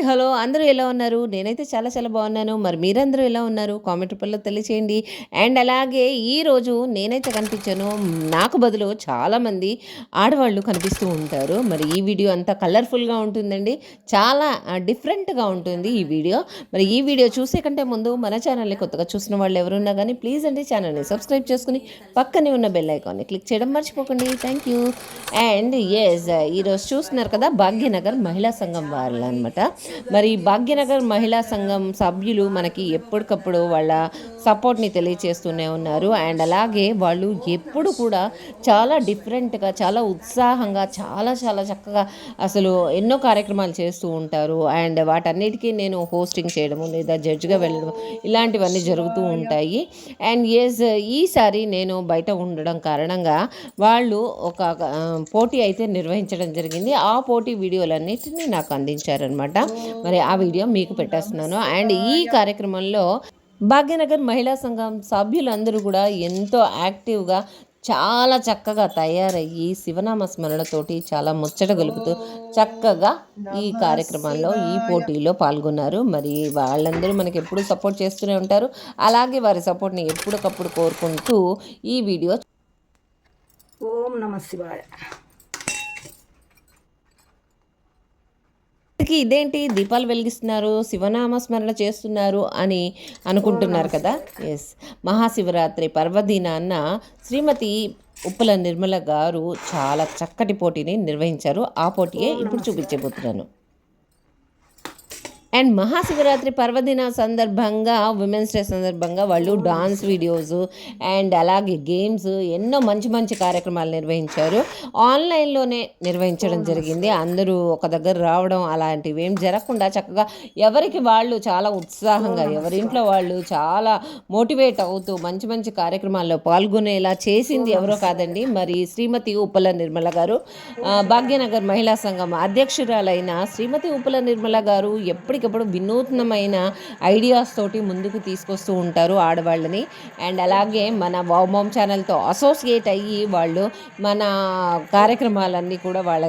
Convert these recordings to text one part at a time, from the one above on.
Hi hello. అందరూ ఎలా ఉన్నారు? నేనైతే చాలా చాలా బాగున్నాను. మరి మీరందరూ ఎలా ఉన్నారు? కామెంట్ రూపంలో తెలియచేయండి. అండ్ అలాగే ఈరోజు నేనైతే కనిపించాను. నాకు బదులు చాలామంది ఆడవాళ్ళు కనిపిస్తూ ఉంటారు. మరి ఈ వీడియో అంతా కలర్ఫుల్గా ఉంటుందండి. చాలా డిఫరెంట్గా ఉంటుంది ఈ వీడియో. మరి ఈ వీడియో చూసే కంటే ముందు మన ఛానల్ని కొత్తగా చూసిన వాళ్ళు ఎవరున్నా కానీ ప్లీజ్ అండి ఛానల్ని సబ్స్క్రైబ్ చేసుకుని పక్కనే ఉన్న బెల్ ఐకాన్ని క్లిక్ చేయడం మర్చిపోకండి. Thank you. అండ్ ఎస్ ఈరోజు చూస్తున్నారు కదా భాగ్యనగర్ మహిళా సంఘం వాళ్ళు అనమాట మరి భాగ్యనగర్ మహిళా సంఘం సభ్యులు మనకి ఎప్పటికప్పుడు వాళ్ళ సపోర్ట్ని తెలియచేస్తూనే ఉన్నారు. అండ్ అలాగే వాళ్ళు ఎప్పుడు కూడా చాలా డిఫరెంట్గా చాలా ఉత్సాహంగా చాలా చాలా చక్కగా అసలు ఎన్నో కార్యక్రమాలు చేస్తూ ఉంటారు. అండ్ వాటన్నిటికీ నేను హోస్టింగ్ చేయడము లేదా జడ్జ్గా వెళ్ళడం ఇలాంటివన్నీ జరుగుతూ ఉంటాయి. అండ్ ఎస్ ఈసారి నేను బయట ఉండడం కారణంగా వాళ్ళు ఒక పోటీ అయితే నిర్వహించడం జరిగింది. ఆ పోటీ వీడియోలన్నిటిని నాకు అందించారనమాట మరి ఆ వీడియో మీకు పెట్టేస్తున్నాను. అండ్ ఈ కార్యక్రమంలో భాగ్యనగర్ మహిళా సంఘం సభ్యులందరూ కూడా ఎంతో యాక్టివ్గా చాలా చక్కగా తయారయ్యి శివనామ స్మరణతోటి చాలా ముచ్చట గలుపుతూ చక్కగా ఈ కార్యక్రమంలో ఈ పోటీలో పాల్గొన్నారు. మరి వాళ్ళందరూ మనకి ఎప్పుడు సపోర్ట్ చేస్తూనే ఉంటారు. అలాగే వారి సపోర్ట్ని ఎప్పటికప్పుడు కోరుకుంటూ ఈ వీడియో ఓం నమ శివాయ. ఇంతకీ ఇదేంటి? దీపాలు వెలిగిస్తున్నారు శివనామ స్మరణ చేస్తున్నారు అని అనుకుంటున్నారు కదా? ఎస్ మహాశివరాత్రి పర్వదినాన్న శ్రీమతి ఉప్పల నిర్మల గారు చాలా చక్కటి పోటీని నిర్వహించారు. ఆ పోటీయే ఇప్పుడు చూపించబోతున్నాను. అండ్ మహాశివరాత్రి పర్వదిన సందర్భంగా ఉమెన్స్ డే సందర్భంగా వాళ్ళు డాన్స్ వీడియోస్ అండ్ అలాగే గేమ్స్ ఎన్నో మంచి మంచి కార్యక్రమాలు నిర్వహించారు. ఆన్లైన్లోనే నిర్వహించడం జరిగింది. అందరూ ఒక దగ్గర రావడం అలాంటివి ఏం జరగకుండా చక్కగా ఎవరికి వాళ్ళు చాలా ఉత్సాహంగా ఎవరింట్లో వాళ్ళు చాలా మోటివేట్ అవుతూ మంచి మంచి కార్యక్రమాల్లో పాల్గొనేలా చేసింది ఎవరో కాదండి మరి శ్రీమతి ఉప్పల నిర్మల గారు. భాగ్యనగర్ మహిళా సంఘం అధ్యక్షురాలైన శ్రీమతి ఉప్పల నిర్మల గారు ఎప్పటికప్పుడు వినూత్నమైన ఐడియాస్ తోటి ముందుకు తీసుకొస్తూ ఉంటారు ఆడవాళ్ళని. అండ్ అలాగే మన వామోమ్ ఛానల్తో అసోసియేట్ అయ్యి వాళ్ళు మన కార్యక్రమాలన్నీ కూడా వాళ్ళ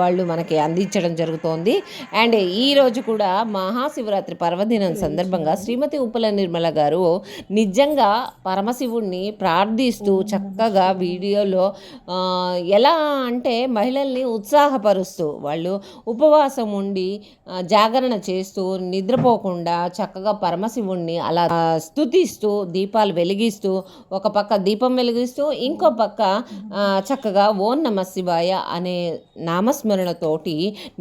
వాళ్ళు మనకి అందించడం జరుగుతోంది. అండ్ ఈరోజు కూడా మహాశివరాత్రి పర్వదినం సందర్భంగా శ్రీమతి ఉప్పల నిర్మల గారు నిజంగా పరమశివుణ్ణి ప్రార్థిస్తూ చక్కగా వీడియోలో ఎలా అంటే మహిళల్ని ఉత్సాహపరుస్తూ వాళ్ళు ఉపవాసం ఉండి జాగరణ చేస్తూ నిద్రపోకుండా చక్కగా పరమశివుణ్ణి అలా స్థుతిస్తూ స్తుతిస్తూ దీపాలు వెలిగిస్తూ ఒక పక్క దీపం వెలిగిస్తూ ఇంకో పక్క చక్కగా ఓం నమ శివాయ అనే నామస్మరణతోటి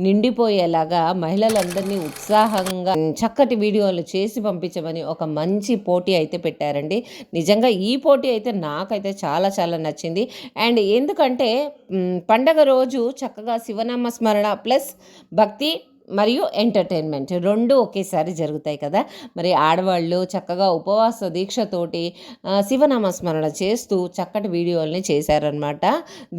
నిండిపోయేలాగా మహిళలందరినీ ఉత్సాహంగా చక్కటి వీడియోలు చేసి పంపించమని ఒక మంచి పోటీ అయితే పెట్టారండి. నిజంగా ఈ పోటీ అయితే నాకైతే చాలా చాలా నచ్చింది. అండ్ ఎందుకంటే పండగ రోజు చక్కగా శివనామ స్మరణ ప్లస్ భక్తి మరియు ఎంటర్టైన్మెంట్. రెండు ఒకేసారి జరుగుతాయి కదా. మరి ఆడవాళ్ళు చక్కగా ఉపవాస దీక్షతోటి శివనామ స్మరణ చేస్తూ చక్కటి వీడియోల్ని చేశారనమాట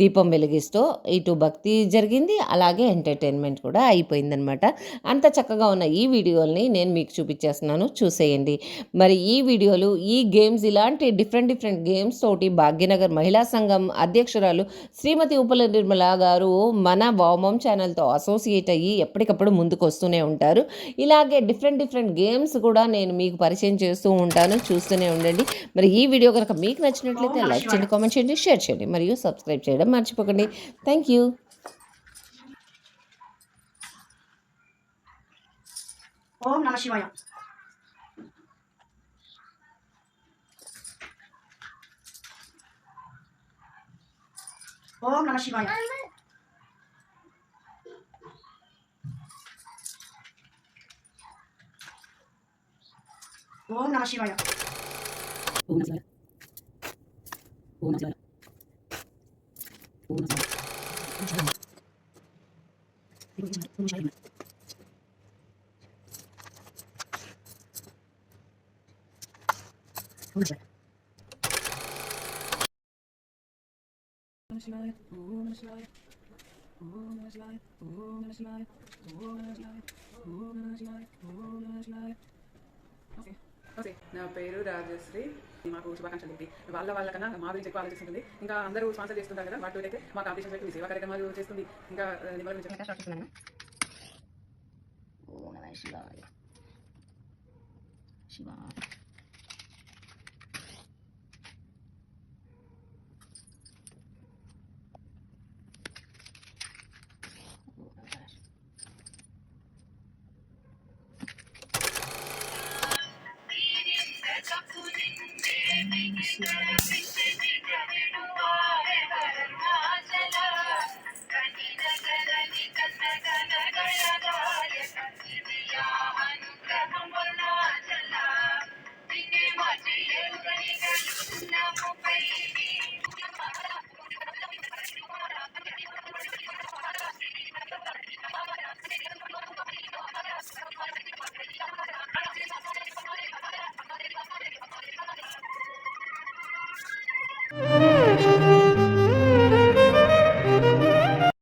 దీపం వెలిగిస్తూ ఇటు భక్తి జరిగింది అలాగే ఎంటర్టైన్మెంట్ కూడా అయిపోయిందనమాట అంత చక్కగా ఉన్న ఈ వీడియోల్ని నేను మీకు చూపించేస్తున్నాను. చూసేయండి. మరి ఈ వీడియోలు ఈ గేమ్స్ ఇలాంటి డిఫరెంట్ డిఫరెంట్ గేమ్స్ తోటి భాగ్యనగర్ మహిళా సంఘం అధ్యక్షురాలు శ్రీమతి ఉపల నిర్మల గారు మన వామం ఛానల్తో అసోసియేట్ అయ్యి ఎప్పటికప్పుడు ముందుకు వస్తూనే ఉంటారు. ఇలాగే డిఫరెంట్ డిఫరెంట్ గేమ్స్ కూడా నేను మీకు పరిచయం చేస్తూ ఉంటాను. చూస్తూనే ఉండండి. మరి ఈ వీడియో కనుక మీకు నచ్చినట్లయితే లైక్ చేయండి కామెంట్ చేయండి షేర్ చేయండి మరియు సబ్స్క్రైబ్ చేయడం మర్చిపోకండి. థ్యాంక్ యూ ఓం నమ శివాయ. ఓం నమ శివాయ. 워나 싫어요. 워나 싫어요. 워나 싫어요. 워나 싫어요. 너무 싫어요. 너무 싫어요. 싫어요. 너무 싫어요. Okay. నా పేరు రాజశ్రీ. మాకు శుభాకాంక్షలు ఏంటి వాళ్ళ వాళ్ళకన్నా మా గురించి ఎక్కువ ఆలోచిస్తుంది ఇంకా అందరూ స్పాన్సర్ చేస్తుంటారు కదా వాటి అయితే మా కాంపిటీషన్ పెట్టి సేవా కార్యక్రమాలు చేస్తుంది. ఇంకా నిమ్మల